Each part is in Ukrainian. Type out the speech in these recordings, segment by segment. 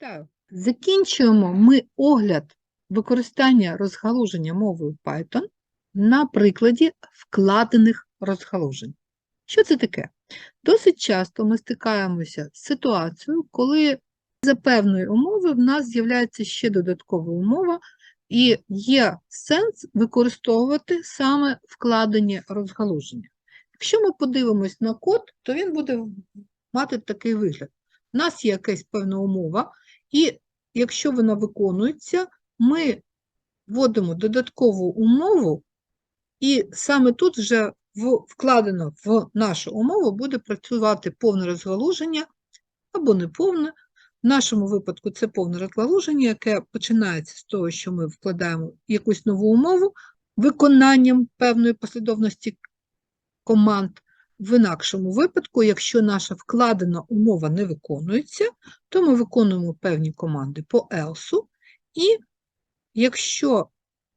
Вітаю! Закінчуємо ми огляд використання розгалуження мовою Python на прикладі вкладених розгалужень. Що це таке? Досить часто ми стикаємося з ситуацією, коли за певної умови в нас з'являється ще додаткова умова, і є сенс використовувати саме вкладені розгалуження. Якщо ми подивимось на код, то він буде мати такий вигляд. У нас є якась певна умова, і якщо вона виконується, ми вводимо додаткову умову, і саме тут вже вкладено в нашу умову буде працювати повне розгалуження або неповне. В нашому випадку це повне розгалуження, яке починається з того, що ми вкладаємо якусь нову умову виконанням певної послідовності команд. В інакшому випадку, якщо наша вкладена умова не виконується, то ми виконуємо певні команди по else, і якщо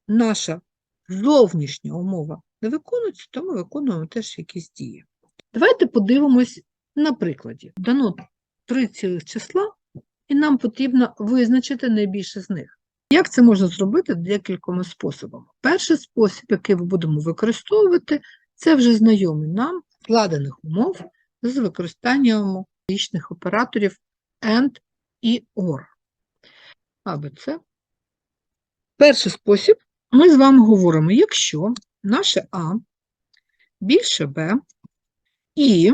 наша зовнішня умова не виконується, то ми виконуємо теж якісь дії. Давайте подивимось на прикладі. Дано три цілих числа, і нам потрібно визначити найбільше з них. Як це можна зробити декількома способами? Перший спосіб, який ми будемо використовувати, це вже знайомий нам складених умов з використанням логічних операторів AND і OR. Або це. Перший спосіб ми з вами говоримо, якщо наше А більше Б і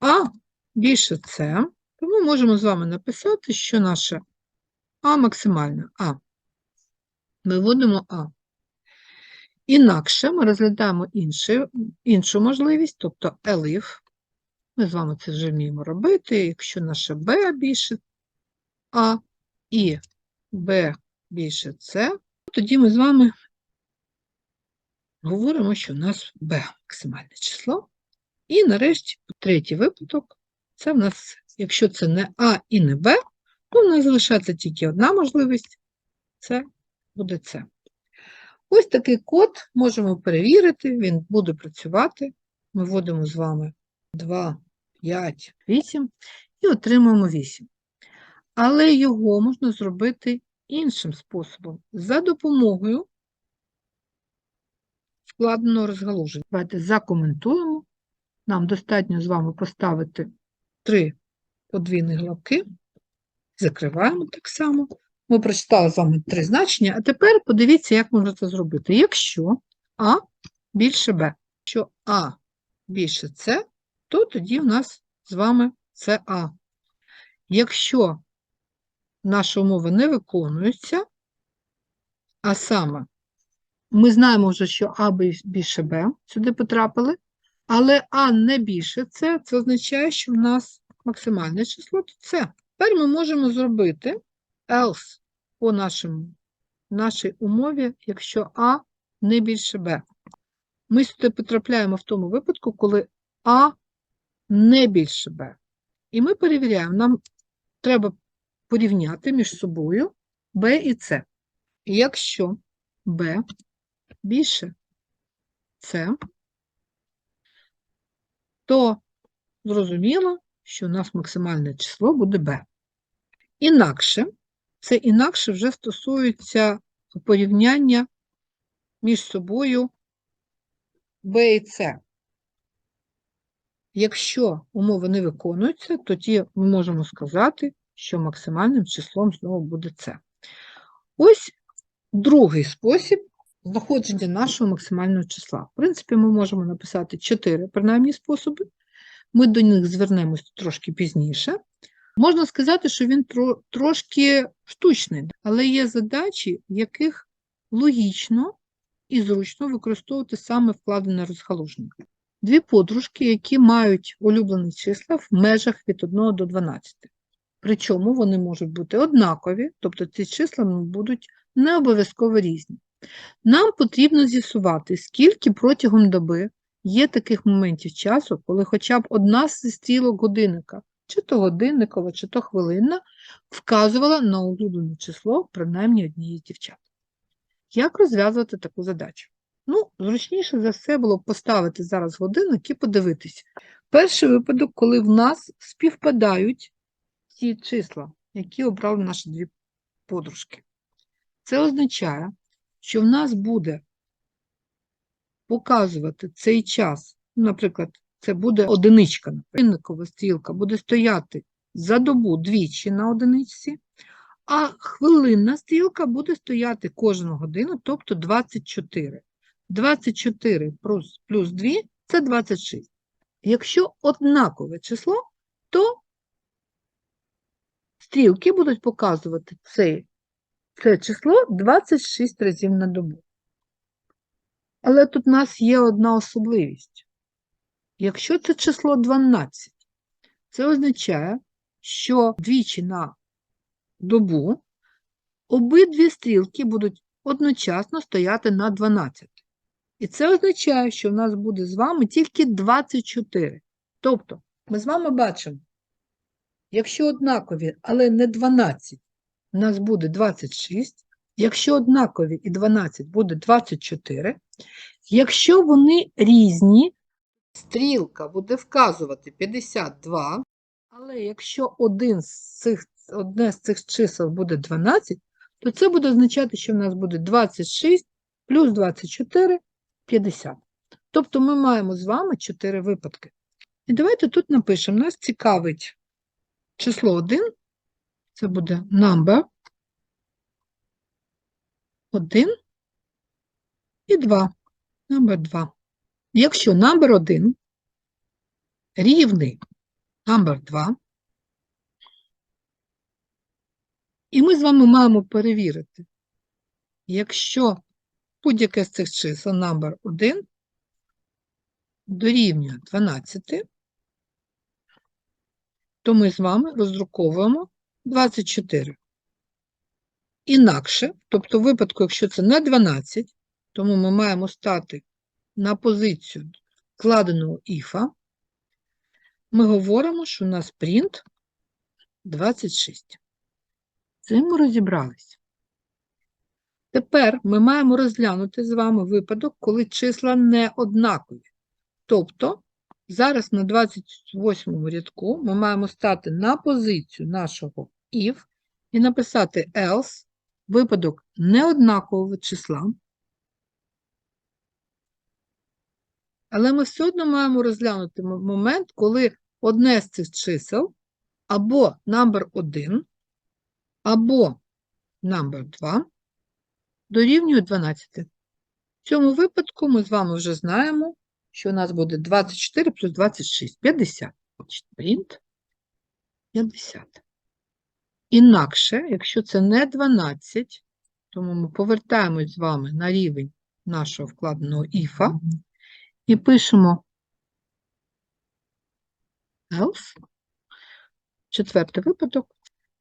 А більше С, то ми можемо з вами написати, що наше А максимальне А. Ми вводимо А. Інакше ми розглядаємо інші, іншу можливість, тобто elif. Ми з вами це вже вміємо робити. Якщо наше b більше А і b більше С, тоді ми з вами говоримо, що у нас b максимальне число. І нарешті, третій випадок, це в нас, якщо це не А і не Б, то в нас залишається тільки одна можливість це буде С. Ось такий код можемо перевірити, він буде працювати. Ми вводимо з вами 2, 5, 8 і отримуємо 8. Але його можна зробити іншим способом, за допомогою вкладеного розгалуження. Давайте закоментуємо. Нам достатньо з вами поставити три подвійні лапки, закриваємо так само. Ми прочитали з вами три значення, а тепер подивіться, як можна це зробити. Якщо А більше Б, якщо А більше С, то тоді в нас з вами це А. Якщо наша умова не виконується, а саме ми знаємо вже, що А більше Б сюди потрапили, але А не більше С, це означає, що в нас максимальне число то С. Тепер ми можемо зробити else по нашому, нашій умові, якщо А не більше Б. Ми сюди потрапляємо в тому випадку, коли А не більше Б. І ми перевіряємо, нам треба порівняти між собою Б і С. І якщо Б більше С, то зрозуміло, що у нас максимальне число буде Б. Інакше, це інакше вже стосується порівняння між собою Б і С. Якщо умови не виконуються, тоді ми можемо сказати, що максимальним числом знову буде С. Ось другий спосіб знаходження нашого максимального числа. В принципі, ми можемо написати 4 принаймні способи. Ми до них звернемось трошки пізніше. Можна сказати, що він тро, трошки штучний, але є задачі, в яких логічно і зручно використовувати саме вкладене розгалуження. Дві подружки, які мають улюблені числа в межах від 1 до 12. Причому вони можуть бути однакові, тобто ці числа будуть не обов'язково різні. Нам потрібно з'ясувати, скільки протягом доби є таких моментів часу, коли хоча б одна з стрілок годинника, чи то годинникова, чи то хвилинна, вказувала на улюблене число принаймні однієї дівчат. Як розв'язувати таку задачу? Ну, зручніше за все було поставити зараз годинник і подивитись. Перший випадок, коли в нас співпадають ці числа. які обрали наші дві подружки. Це означає, що в нас буде показувати цей час, наприклад, це буде одиничка, наприклад, стрілка буде стояти за добу двічі на одиничці, а хвилинна стрілка буде стояти кожну годину, тобто 24. 24 плюс, плюс 2 – це 26. Якщо однакове число, то стрілки будуть показувати цей, це число 26 разів на добу. Але тут у нас є одна особливість. Якщо це число 12, це означає, що двічі на добу обидві стрілки будуть одночасно стояти на 12. І це означає, що в нас буде з вами тільки 24. Тобто, ми з вами бачимо, якщо однакові, але не 12, у нас буде 26. Якщо однакові і 12 буде 24. Якщо вони різні, стрілка буде вказувати 52, але якщо один з цих, одне з цих чисел буде 12, то це буде означати, що в нас буде 26 плюс 24 50. Тобто ми маємо з вами 4 випадки. І давайте тут напишемо, нас цікавить число 1, це буде number 1 і 2. Number 2. Якщо number 1 рівний number 2, і ми з вами маємо перевірити, якщо будь-яке з цих чисел number 1 дорівнює 12, то ми з вами роздруковуємо 24. Інакше, тобто в випадку, якщо це не 12, тому ми маємо стати на позицію вкладеного іфа, ми говоримо, що у нас print 26. Цим ми розібралися. Тепер ми маємо розглянути з вами випадок, коли числа не однакові. Тобто, зараз на 28 рядку ми маємо стати на позицію нашого if і написати else, випадок неоднакового числа. Але ми все одно маємо розглянути момент, коли одне з цих чисел або number 1, або number 2 дорівнює 12. В цьому випадку ми з вами вже знаємо, що у нас буде 24 плюс 26 – 50. Значить, Print 50. Інакше, якщо це не 12, тому ми повертаємось з вами на рівень нашого вкладеного іфа і пишемо else. Четвертий випадок.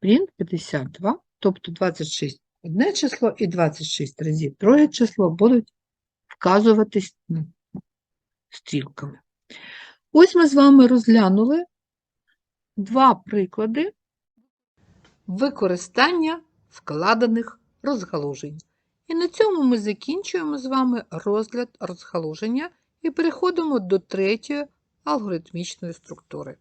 Print 52, тобто 26 одне число і 26 разів друге число будуть вказуватись стрілками. Ось ми з вами розглянули два приклади використання вкладених розгалужень. І на цьому ми закінчуємо з вами розгляд розгалуження і переходимо до третьої алгоритмічної структури.